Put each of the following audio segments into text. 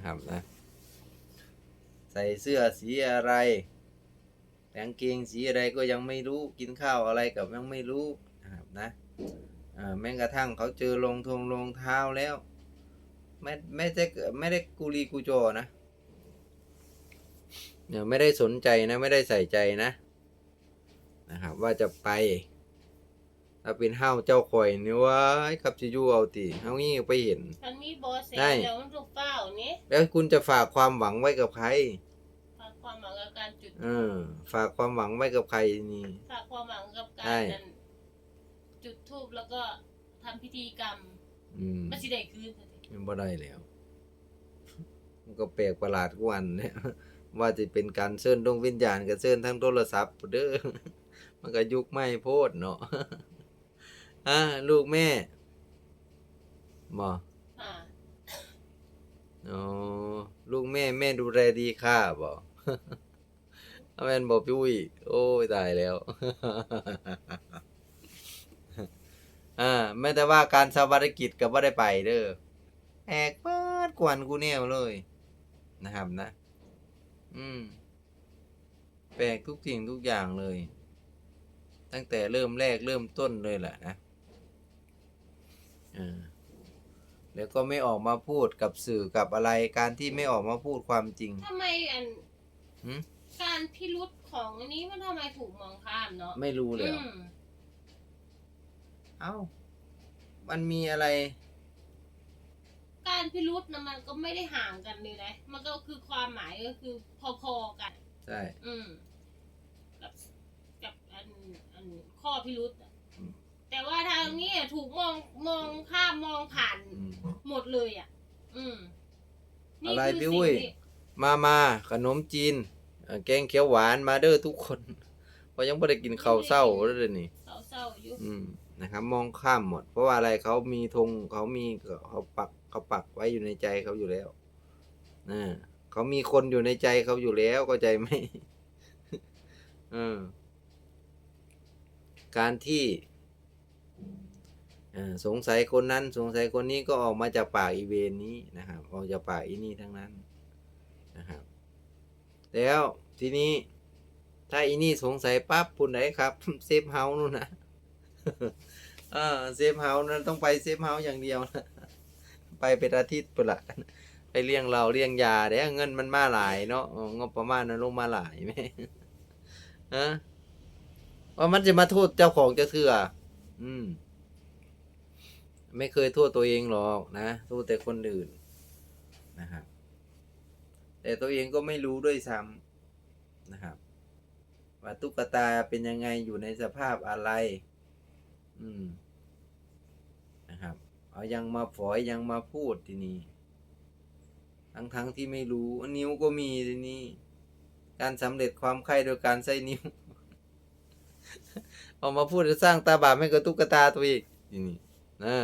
นะครับนะใส่เสื้อสีอะไรกางเกงสีอะไรก็ยังไม่รู้กินข้าวอะไรกับยังไม่รู้นะครับนะแม้กระทั่งเขาเจอรองทงรองเท้าแล้วไม่ไม่ได้ไม่ได้กูรีกูโจนะเนี่ยไม่ได้สนใจนะไม่ได้ใส่ใจนะนะครับว่าจะไป ถ้าเป็นเฮาเจ้าข่อยนี่ว่าขับจิยูเอาตีเฮางี้ไปเห็น มันมีโบเสได้เดี๋ยวมันถูกเป้านี้แล้วคุณจะฝากความหวังไว้กับใคร ฝากความหวังกับการจุดเออ ฝากความหวังไว้กับใครนี่ ฝากความหวังกับกาใช่รนั้นจุดธูปแล้วก็ทำพิธีกรรมอืมไม่ใช่ได้คืนมันบ่ได้แล้ว มันก็แปลกประหลาดกวันเนี่ยว่าจะเป็นการเชิญดวงวิญญาณกับเชิญทั้งโทรศัพท์เด้อมันก็ยุคไม่โพดเนาะ อะลูกแม่บ่อ่าอ๋อลูกแม่แม่ดูแลดีค่ะบ่แม่นบอกพี่อุ้ยโอ้ยตายแล้ว อ่าแม้แต่ว่าการสวัสดิกิจก็บ่ได้ไปเด้อแอกเปิดกวนกูแนวเลย นะครับนะ อืม แปลกทุกสิ่งทุกอย่างเลย ตั้งแต่เริ่มแรกเริ่มต้นเลยแหละนะอ่า แล้วก็ไม่ออกมาพูดกับสื่อกับอะไร การที่ไม่ออกมาพูดความจริงทำไมอันหืมการพิรุษของอันนี้มันทำไมถูกมองข้ามเนาะไม่รู้เลยอืเหรอมเอ้า มันมีอะไร การพิรุษนะมันก็ไม่ได้ห่างกันเลยนะมันก็คือความหมายก็คือพอๆกัน ใช่ อืม กับกับอันอันข้อพิรุษอะอืมแต่ ว่าทางนี้อะถูกมองมองข้ามมองผ่านอืม หมดเลยอะ อืมนี่อะไรคืพี่สิ่งอุ้ยที่มามาขนมจีนเอ่อแกงเขียวหวานมาเด้อทุกคนเพราะยังไม่ได้กินข้าวเศร้าเลยนี่เศร้าๆอยู่อืมนะครับมองข้ามหมด เพราะว่าอะไรเขามีธงเขามีเขาปักเขาปักไว้อยู่ในใจเขาอยู่แล้วนะเขามีคนอยู่ในใจเขาอยู่แล้วเข้าใจไหม เออการที่เอ่อ สงสัยคนนั้นสงสัยคนนี้ก็ออกมาจากปากอีเวนนี้นะครับออกจากปากอีนี่ทั้งนั้นนะครับ แล้วทีนี้ถ้าอีนี่สงสัยปั๊บปุ่นไหนครับเซฟเฮาส์นู่นนะเออเซฟเฮาส์นั้นต้องไปเซฟเฮาส์อย่างเดียวนะไปเป็นอาทิตย์ปุ่นละไปเลี้ยงเราเลี้ยงยาเด้เงินมันมาหลายเนาะอ๋องบประมาณนั้นลงมาหลายไหมฮะว่ามันจะมาโทษเจ้าของจะเถื่ออืม ไม่เคยโทษตัวเองหรอกนะโทษแต่คนอื่นนะครับแต่ตัวเองก็ไม่รู้ด้วยซ้ำนะครับ ว่าตุ๊กตาเป็นยังไงอยู่ในสภาพอะไร อืมนะครับ เอายังมาฝอยยังมาพูดทีนี้ ทั้งทั้งๆที่ไม่รู้นิ้วก็มีทีนี้ การสำเร็จความใคร่โดยการใช้นิ้วเอามาพูดจะสร้างตาบาปให้กับตุ๊กตาตัวเองทีนี้ นะ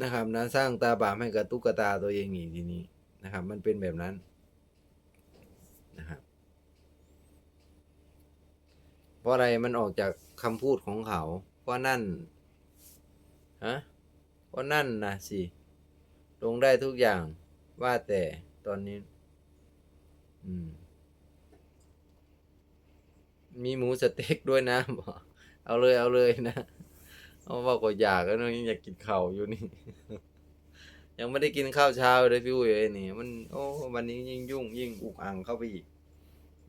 นะครับนะสร้างตาบาปให้กับตุ๊กตาตัวเองอีกทีนี้นะครับ มันเป็นแบบนั้นนะครับเพราะอะไรมันออกจากคำพูดของเขา เพราะนั่นฮะเพราะนั่นนะสิลงได้ทุกอย่างว่าแต่ตอนนี้ อืม มีหมูสเต็กด้วยนะบอกเอาเลยเอาเลยนะ เอาว่าก็อยากแล้วนะยังอยากกินข้าวอยู่นี่ ยังไม่ได้กินข้าวเช้าเลยพี่อุ้ยไอ้นี่ มัน โอ้วันนี้ยิ่งยุ่ง ยิ่งอุกอังเข้าไปอีก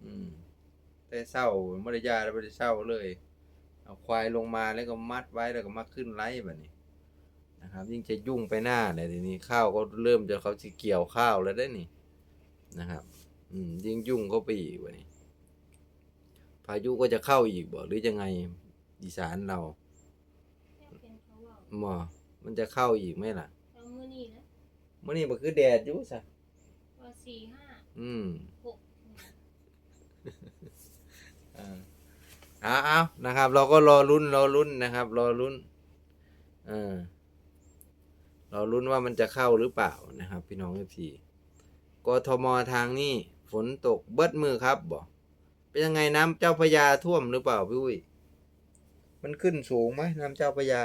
อืม แต่เศร้าไม่ได้ยาแล้วไม่ได้เศร้าเลย เอาควายลงมาแล้วก็มัดไว้แล้วก็มาขึ้นไล่แบบนี้นะครับ ยิ่งจะยุ่งไปหน้าเลยทีนี้ข้าวก็เริ่มจะเขาจะเกี่ยวข้าวแล้วได้นี่นะครับ อืม ยิ่งยุ่งเข้าไปอีกวันนี้ พายุก็จะเข้าอีกบ่หรือยังไงอีสานเรา หมอมันจะเข้าอีกไหมล่ะเอามือนี่นะเมื่อนี้มันคือแดดอยู่ซะว่าสี่ห้าอืมหกอ่าเอาเอานะครับ เราก็รอลุ้นรอลุ้นนะครับ รอลุ้นเออรอลุ้นว่ามันจะเข้าหรือเปล่านะครับ พี่น้องเอฟซีกทมทางนี้ฝนตกเบิดมือครับบอกเป็นยังไงน้ำเจ้าพระยาท่วมหรือเปล่าพี่อุ้ยมันขึ้นสูงไหมน้ำเจ้าพระยา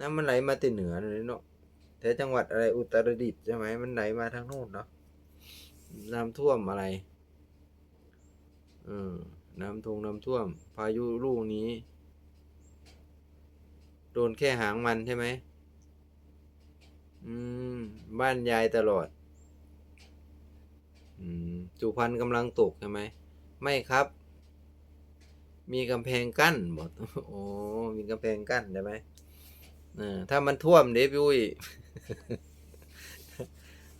น้ำมันไหลมาแต่เหนือเลยเนาะแถวจังหวัดอะไรอุตรดิตถ์ใช่ไหมมันไหลมาทางโน้นเนาะน้ำท่วมอะไรเออน้ำทงน้ำท่วม พายุลูกนี้ โดนแค่หางมันใช่ไหมอืม บ้านยายตลอด อืมจุพันกำลังตกใช่ไหม ไม่ครับ มีกำแพงกั้นบอกโอ้มีกำแพงกั้นใช่ไหม เออถ้ามันท่วมเด้พี่อุ้ย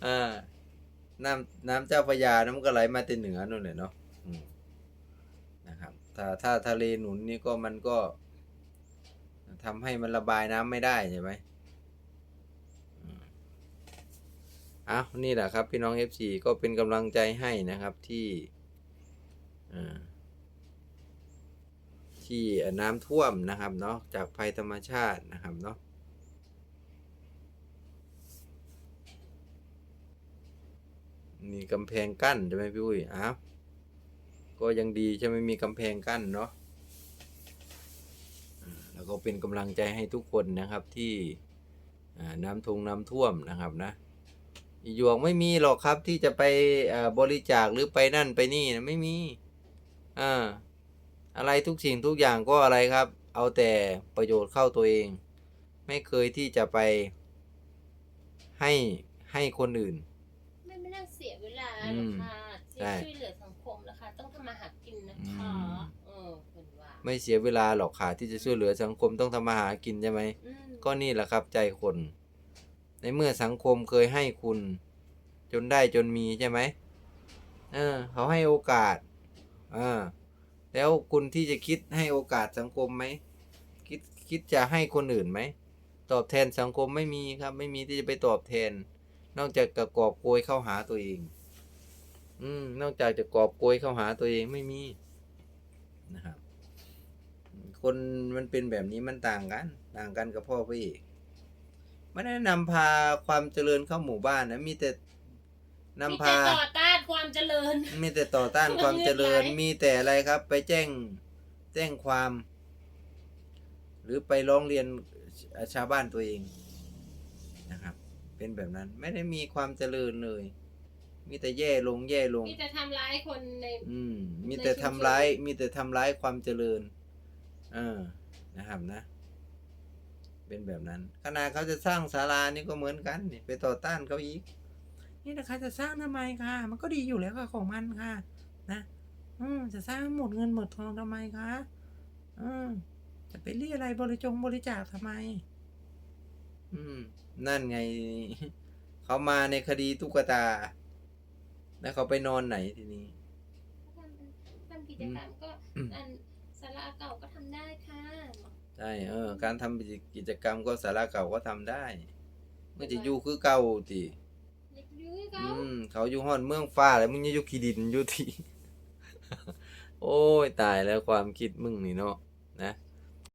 อ่าน้ำน้ำเจ้าพระยาน้ำก็ไหลมาแต่เหนือนู่นเลยเนาะนะครับ ถ้าถ้าทะเลหนุนนี่ก็มันก็ทำให้มันระบายน้ำไม่ได้ใช่ไหมอ้าวนี่แหละครับ พี่น้อง FC ก็เป็นกำลังใจให้นะครับที่อ่า ที่น้ำท่วมนะครับเนาะจากภัยธรรมชาตินะครับเนาะมีกำแพงกั้นใช่ไหมพี่อุ้ยอ้าวก็ยังดีใช่ไหมมีกำแพงกั้นเนาะแล้วก็เป็นกำลังใจให้ทุกคนนะครับที่น้ำทงน้ำท่วมนะครับนะอีหยวกไม่มีหรอกครับที่จะไปบริจาคหรือไปนั่นไปนี่นะไม่มีอ่า อะไรทุกสิ่งทุกอย่างก็อะไรครับ เอาแต่ประโยชน์เข้าตัวเอง ไม่เคยที่จะไปให้ให้คนอื่น ไม่ไม่น่าเสียเวลาอืหรอกมค่ะที่ใช่ช่วยเหลือสังคมนะคะต้องทำมาหากินนะอืคะมเออเป็นว่าไม่เสียเวลาหรอกค่ะที่จะช่วยเหลือสังคมต้องทำมาหากินใช่ไหมอืมก็นี่แหละครับใจคน ในเมื่อสังคมเคยให้คุณ จนได้จนมีใช่ไหมเออเขาให้โอกาสอ่า แล้วคุณที่จะคิดให้โอกาสสังคมไหมคิดคิดจะให้คนอื่นไหม ตอบแทนสังคมไม่มีครับ ไม่มีที่จะไปตอบแทน นอกจากจะกอบโกยเข้าหาตัวเอง อืม นอกจากจะกอบโกยเข้าหาตัวเองไม่มีนะครับ คนมันเป็นแบบนี้มันต่างกัน ต่างกันกับพ่อพระเอกไม่ได้นำพาความเจริญเข้าหมู่บ้านนะมีแต่ นำมีพาแต่ต่อต้านความเจริญ มีแต่ต่อต้านความเจริญเงื่อนไขมีแต่อะไรครับ ไปแจ้งแจ้งความ หรือไปร้องเรียนชาวบ้านตัวเองนะครับ เป็นแบบนั้นไม่ได้มีความเจริญเลย มีแต่แย่ลงแย่ลง มีแต่ทำร้ายคนใน อืม มีในแต่ชุทำมชนร้าย มีแต่ทำร้ายความเจริญเออนะครับนะ เป็นแบบนั้นขนาดเขาจะสร้างศาลานี่ก็เหมือนกันนี่ไปต่อต้านเขาอีก นี่นะคะจะสร้างทำไมค่ะมันก็ดีอยู่แล้วค่ะของมันค่ะ นะอืมจะสร้างหมดเงินหมดทองทำไมคะอืมจะไปเรียอะไรบริจงบริจาคทำไม อืม นั่นไง เขามาในคดีตุ๊กตา แล้วเขาไปนอนไหนทีนี้ทำกิจกรรมก็อืมอันสาระเก่าก็ทำได้ค่ะใช่เออ การทำกิจกรรมก็สาระเก่าก็ทำได้มันจะอยู่คือเก่า เด็กยุ้ยเขาอืมเขาอยู่ห้อนเมืองฟ้าแล้วมึงยังอยู่ขี้ดินอยู่ที่ โอ้ยตายแล้วความคิดมึงนี่เนาะ